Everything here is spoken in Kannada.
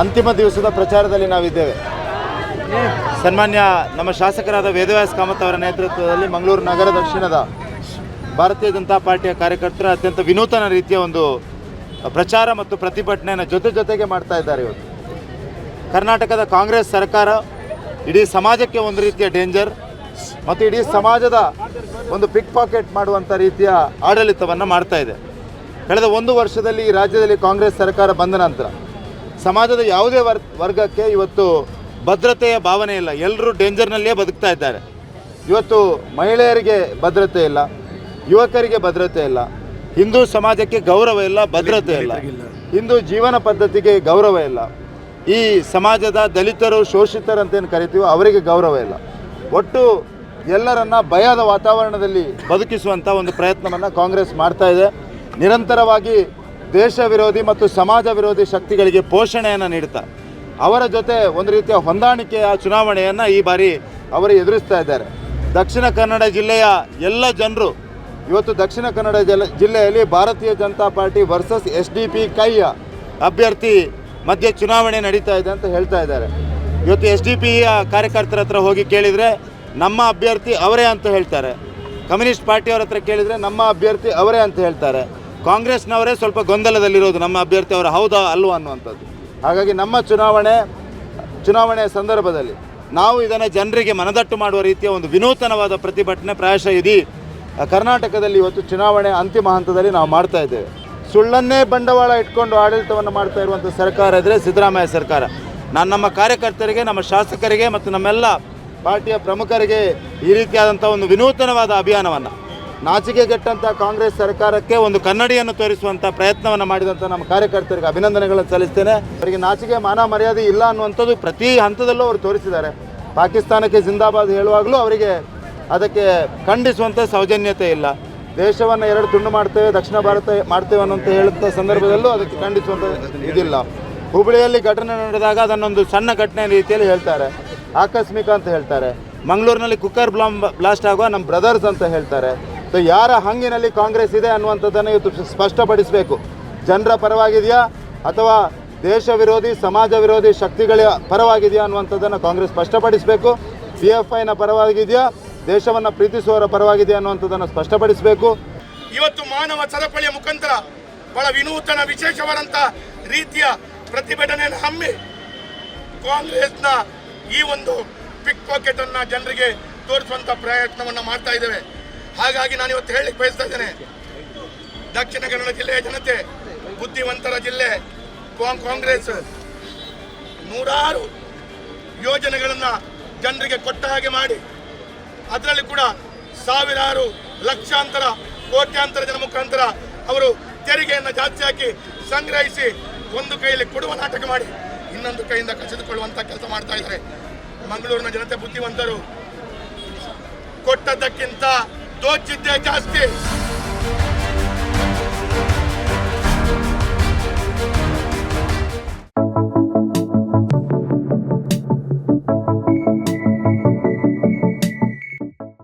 ಅಂತಿಮ ದಿವಸದ ಪ್ರಚಾರದಲ್ಲಿ ನಾವಿದ್ದೇವೆ. ಸನ್ಮಾನ್ಯ ನಮ್ಮ ಶಾಸಕರಾದ ವೇದವ್ಯಾಸ ಕಾಮತ್ ಅವರ ನೇತೃತ್ವದಲ್ಲಿ ಮಂಗಳೂರು ನಗರ ದಕ್ಷಿಣದ ಭಾರತೀಯ ಜನತಾ ಪಾರ್ಟಿಯ ಕಾರ್ಯಕರ್ತರು ಅತ್ಯಂತ ವಿನೂತನ ರೀತಿಯ ಒಂದು ಪ್ರಚಾರ ಮತ್ತು ಪ್ರತಿಭಟನೆಯನ್ನು ಜೊತೆ ಜೊತೆಗೆ ಮಾಡ್ತಾ ಇದ್ದಾರೆ ಇವತ್ತು ಕರ್ನಾಟಕದ ಕಾಂಗ್ರೆಸ್ ಸರ್ಕಾರ ಇಡೀ ಸಮಾಜಕ್ಕೆ ಒಂದು ರೀತಿಯ ಡೇಂಜರ್ ಮತ್ತು ಇಡೀ ಸಮಾಜದ ಒಂದು ಪಿಕ್ ಪಾಕೆಟ್ ಮಾಡುವಂಥ ರೀತಿಯ ಆಡಳಿತವನ್ನು ಮಾಡ್ತಾ ಕಳೆದ ಒಂದು ವರ್ಷದಲ್ಲಿ ಈ ರಾಜ್ಯದಲ್ಲಿ ಕಾಂಗ್ರೆಸ್ ಸರ್ಕಾರ ಬಂದ ನಂತರ ಸಮಾಜದ ಯಾವುದೇ ವರ್, ವರ್ಗಕ್ಕೆ ಇವತ್ತು ಭದ್ರತೆಯ ಭಾವನೆ ಇಲ್ಲ. ಎಲ್ಲರೂ ಡೇಂಜರ್ನಲ್ಲಿಯೇ ಬದುಕ್ತಾ ಇದ್ದಾರೆ. ಇವತ್ತು ಮಹಿಳೆಯರಿಗೆ ಭದ್ರತೆ ಇಲ್ಲ, ಯುವಕರಿಗೆ ಭದ್ರತೆ ಇಲ್ಲ, ಹಿಂದೂ ಸಮಾಜಕ್ಕೆ ಗೌರವ ಇಲ್ಲ, ಭದ್ರತೆ ಇಲ್ಲ, ಹಿಂದೂ ಜೀವನ ಪದ್ಧತಿಗೆ ಗೌರವ ಇಲ್ಲ. ಈ ಸಮಾಜದ ದಲಿತರು ಶೋಷಿತರು ಅಂತೇನು ಕರಿತೀವೋ ಅವರಿಗೆ ಗೌರವ ಇಲ್ಲ. ಒಟ್ಟು ಎಲ್ಲರನ್ನ ಭಯದ ವಾತಾವರಣದಲ್ಲಿ ಬದುಕಿಸುವಂಥ ಒಂದು ಪ್ರಯತ್ನವನ್ನು ಕಾಂಗ್ರೆಸ್ ಮಾಡ್ತಾ ಇದೆ. ನಿರಂತರವಾಗಿ ದೇಶ ವಿರೋಧಿ ಮತ್ತು ಸಮಾಜ ವಿರೋಧಿ ಶಕ್ತಿಗಳಿಗೆ ಪೋಷಣೆಯನ್ನು ನೀಡ್ತಾ ಅವರ ಜೊತೆ ಒಂದು ರೀತಿಯ ಹೊಂದಾಣಿಕೆಯ ಚುನಾವಣೆಯನ್ನು ಈ ಬಾರಿ ಅವರು ಎದುರಿಸ್ತಾ ಇದ್ದಾರೆ. ದಕ್ಷಿಣ ಕನ್ನಡ ಜಿಲ್ಲೆಯ ಎಲ್ಲ ಜನರು ಇವತ್ತು ದಕ್ಷಿಣ ಕನ್ನಡ ಜಲ ಜಿಲ್ಲೆಯಲ್ಲಿ Bharatiya Janata party versus S D P ಕೈಯ ಅಭ್ಯರ್ಥಿ ಮಧ್ಯೆ ಚುನಾವಣೆ ನಡೀತಾ ಇದೆ ಅಂತ ಹೇಳ್ತಾ ಇದ್ದಾರೆ. ಇವತ್ತು ಎಸ್ ಡಿ ಪಿಯ ಕಾರ್ಯಕರ್ತರ ಹತ್ರ ಹೋಗಿ ಕೇಳಿದರೆ ನಮ್ಮ ಅಭ್ಯರ್ಥಿ ಅವರೇ ಅಂತ ಹೇಳ್ತಾರೆ. ಕಮ್ಯುನಿಸ್ಟ್ ಪಾರ್ಟಿಯವರ ಹತ್ರ ಕೇಳಿದರೆ ನಮ್ಮ ಅಭ್ಯರ್ಥಿ ಅವರೇ ಅಂತ ಹೇಳ್ತಾರೆ. ಕಾಂಗ್ರೆಸ್ನವರೇ ಸ್ವಲ್ಪ ಗೊಂದಲದಲ್ಲಿರೋದು ನಮ್ಮ ಅಭ್ಯರ್ಥಿ ಅವರು ಹೌದಾ ಅಲ್ವಾ ಅನ್ನುವಂಥದ್ದು. ಹಾಗಾಗಿ ನಮ್ಮ ಚುನಾವಣೆ, ಚುನಾವಣೆಯ ಸಂದರ್ಭದಲ್ಲಿ ನಾವು ಇದನ್ನು ಜನರಿಗೆ ಮನದಟ್ಟು ಮಾಡುವ ರೀತಿಯ ಒಂದು ವಿನೂತನವಾದ ಪ್ರತಿಭಟನೆ ಪ್ರಾಯಶಃ ಇಡೀ ಕರ್ನಾಟಕದಲ್ಲಿ ಇವತ್ತು ಚುನಾವಣೆ ಅಂತಿಮ ಹಂತದಲ್ಲಿ ನಾವು ಮಾಡ್ತಾ ಇದ್ದೇವೆ. ಸುಳ್ಳನ್ನೇ ಬಂಡವಾಳ ಇಟ್ಕೊಂಡು ಆಡಳಿತವನ್ನು ಮಾಡ್ತಾ ಇರುವಂಥ ಸರ್ಕಾರ ಇದ್ದರೆ ಸಿದ್ದರಾಮಯ್ಯ ಸರ್ಕಾರ. ನಾನು ನಮ್ಮ ಕಾರ್ಯಕರ್ತರಿಗೆ, ನಮ್ಮ ಶಾಸಕರಿಗೆ ಮತ್ತು ನಮ್ಮೆಲ್ಲ ಪಾರ್ಟಿಯ ಪ್ರಮುಖರಿಗೆ ಈ ರೀತಿಯಾದಂಥ ಒಂದು ವಿನೂತನವಾದ ಅಭಿಯಾನವನ್ನು ನಾಚಿಕೆಗೆಟ್ಟಂಥ ಕಾಂಗ್ರೆಸ್ ಸರ್ಕಾರಕ್ಕೆ ಒಂದು ಕನ್ನಡಿಯನ್ನು ತೋರಿಸುವಂಥ ಪ್ರಯತ್ನವನ್ನು ಮಾಡಿದಂಥ ನಮ್ಮ ಕಾರ್ಯಕರ್ತರಿಗೆ ಅಭಿನಂದನೆಗಳನ್ನು ಸಲ್ಲಿಸ್ತೇನೆ. ಅವರಿಗೆ ನಾಚಿಕೆ ಮಾನ ಮರ್ಯಾದೆ ಇಲ್ಲ ಅನ್ನುವಂಥದ್ದು ಪ್ರತಿ ಹಂತದಲ್ಲೂ ಅವರು ತೋರಿಸಿದ್ದಾರೆ. ಪಾಕಿಸ್ತಾನಕ್ಕೆ ಜಿಂದಾಬಾದ್ ಹೇಳುವಾಗಲೂ ಅವರಿಗೆ ಅದಕ್ಕೆ ಖಂಡಿಸುವಂಥ ಸೌಜನ್ಯತೆ ಇಲ್ಲ. ದೇಶವನ್ನು ಎರಡು ತುಂಡು ಮಾಡ್ತೇವೆ, ದಕ್ಷಿಣ ಭಾರತ ಮಾಡ್ತೇವೆ ಅನ್ನೋಂತ ಹೇಳುವಂಥ ಸಂದರ್ಭದಲ್ಲೂ ಅದಕ್ಕೆ ಖಂಡಿಸುವಂಥ ಇದಿಲ್ಲ. ಹುಬ್ಬಳ್ಳಿಯಲ್ಲಿ ಘಟನೆ ನಡೆದಾಗ ಅದನ್ನೊಂದು ಸಣ್ಣ ಘಟನೆ ರೀತಿಯಲ್ಲಿ ಹೇಳ್ತಾರೆ. ಆಕಸ್ಮಿಕ ಅಂತ ಹೇಳ್ತಾರೆ. ಮಂಗಳೂರಿನಲ್ಲಿ ಕುಕ್ಕರ್ ಬ್ಲಾಮ್ ಬ್ಲಾಸ್ಟ್ ಆಗುವ ನಮ್ಮ ಬ್ರದರ್ಸ್ ಅಂತ ಹೇಳ್ತಾರೆ. ಸೊ ಯಾರ ಹಂಗಿನಲ್ಲಿ ಕಾಂಗ್ರೆಸ್ ಇದೆ ಅನ್ನುವಂಥದ್ದನ್ನು ಇವತ್ತು ಸ್ಪಷ್ಟಪಡಿಸಬೇಕು. ಜನರ ಪರವಾಗಿದೆಯಾ? ಅಥವಾ ದೇಶ ವಿರೋಧಿ ಸಮಾಜ ವಿರೋಧಿ ಶಕ್ತಿಗಳ ಪರವಾಗಿದೆಯಾ ಅನ್ನುವಂಥದ್ದನ್ನು ಕಾಂಗ್ರೆಸ್ ಸ್ಪಷ್ಟಪಡಿಸಬೇಕು. ಪಿ ಎಫ್ ಐನ ಪರವಾಗಿದೆಯಾ? ದೇಶವನ್ನು ಪ್ರೀತಿಸುವವರ ಪರವಾಗಿದೆಯಾ ಅನ್ನುವಂಥದ್ದನ್ನು ಸ್ಪಷ್ಟಪಡಿಸಬೇಕು. ಇವತ್ತು ಮಾನವ ಸರಪಳಿಯ ಮುಖಾಂತರ ಬಹಳ ವಿನೂತನ ವಿಶೇಷವಾದಂಥ ರೀತಿಯ ಪ್ರತಿಭಟನೆಯನ್ನು ಹಮ್ಮಿ ಕಾಂಗ್ರೆಸ್ನ ಈ ಒಂದು ಪಿಕ್ ಪಾಕೆಟ್ ಅನ್ನ ಜನರಿಗೆ ತೋರಿಸುವಂತ ಪ್ರಯತ್ನವನ್ನು ಮಾಡ್ತಾ ಇದ್ದೇವೆ. ಹಾಗಾಗಿ ನಾನು ಇವತ್ತು ಹೇಳಲಿಕ್ಕೆ ಬಯಸ್ತಾ ಇದ್ದೇನೆ. ದಕ್ಷಿಣ ಕನ್ನಡ ಜಿಲ್ಲೆಯ ಜನತೆ, ಬುದ್ಧಿವಂತರ ಜಿಲ್ಲೆ ಕಾಂಗ್ರೆಸ್ ನೂರಾರು ಯೋಜನೆಗಳನ್ನು ಜನರಿಗೆ ಕೊಟ್ಟ ಹಾಗೆ ಮಾಡಿ, ಅದರಲ್ಲಿ ಕೂಡ ಸಾವಿರಾರು ಲಕ್ಷಾಂತರ, ಕೋಟ್ಯಾಂತರ ಜನ ಮುಖಾಂತರ ಅವರು ತೆರಿಗೆಯನ್ನು ಜಾಸ್ತಿ ಹಾಕಿ ಸಂಗ್ರಹಿಸಿ ಒಂದು ಕೈಯಲ್ಲಿ ಕೊಡುವ ನಾಟಕ ಮಾಡಿ, ಇನ್ನೊಂದು ಕೈಯಿಂದ ಕಸಿದುಕೊಳ್ಳುವಂಥ ಕೆಲಸ ಮಾಡ್ತಾ ಇದ್ದಾರೆ. ಮಂಗಳೂರಿನ ಜನತೆ ಬುದ್ಧಿವಂತರು, ಕೊಟ್ಟದ್ದಕ್ಕಿಂತ ದೋಚಿದ್ದೇ ಜಾಸ್ತಿ